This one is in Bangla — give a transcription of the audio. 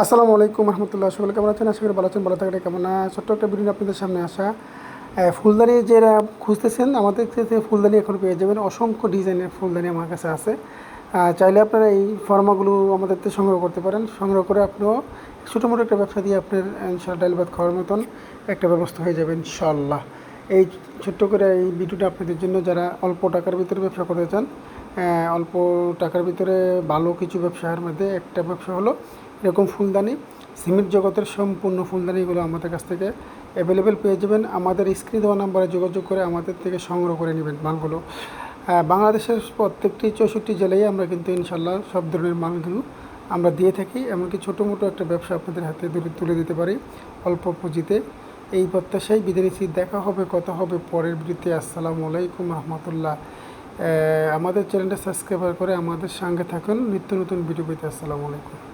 আসসালামু আলাইকুম রহমতুল্লাহ, সকলে কেমন আছেন? আশা করি ভালো আছেন, ভালো থাকলে কেমন ছোট্ট একটা ভিডিও আপনাদের সামনে আসা। ফুলদানি যারা খুঁজতেছেন, আমাদের কাছে ফুলদানি এখন পেয়ে যাবেন, অসংখ্য ডিজাইনের ফুলদানি আমার কাছে আছে। চাইলে আপনারা এই ফর্মাগুলো আমাদের থেকে সংগ্রহ করতে পারেন। সংগ্রহ করে আপনিও ছোটো মোটো একটা ব্যবসা দিয়ে আপনার ইনশাল্লাহ ডাল ভাত খাওয়ার মতন একটা ব্যবস্থা হয়ে যাবে ইনশাল্লাহ এই ছোট্ট করে এই ভিডিওটা আপনাদের জন্য যারা অল্প টাকার ভিতরে ব্যবসা করতে চান অল্প টাকার ভিতরে ভালো কিছু ব্যবসার মধ্যে একটা ব্যবসা হলো এরকম ফুলদানি। সিমেন্ট জগতের সম্পূর্ণ ফুলদানিগুলো আমাদের কাছ থেকে অ্যাভেলেবেল পেয়ে যাবেন। আমাদের স্ক্রিন দেওয়া নাম্বারে যোগাযোগ করে আমাদের থেকে সংগ্রহ করে নেবেন মালগুলো। বাংলাদেশের প্রত্যেকটি চৌষট্টি জেলায় আমরা কিন্তু ইনশাল্লাহ সব ধরনের মালগুলো আমরা দিয়ে থাকি। এমনকি ছোটো মোটো একটা ব্যবসা আপনাদের হাতে তুলে- দিতে পারি অল্প পুঁজিতে। এই প্রত্যাশায় নিচ্ছি। দেখা হবে, কথা হবে পরের ভিডিওতে। আসসালামু আলাইকুম রহমতুল্লাহ। আমাদের চ্যানেলটা সাবস্ক্রাইব করে আমাদের সঙ্গে থাকুন। নিত্য নতুন ভিডিও পেতে আসসালামু আলাইকুম।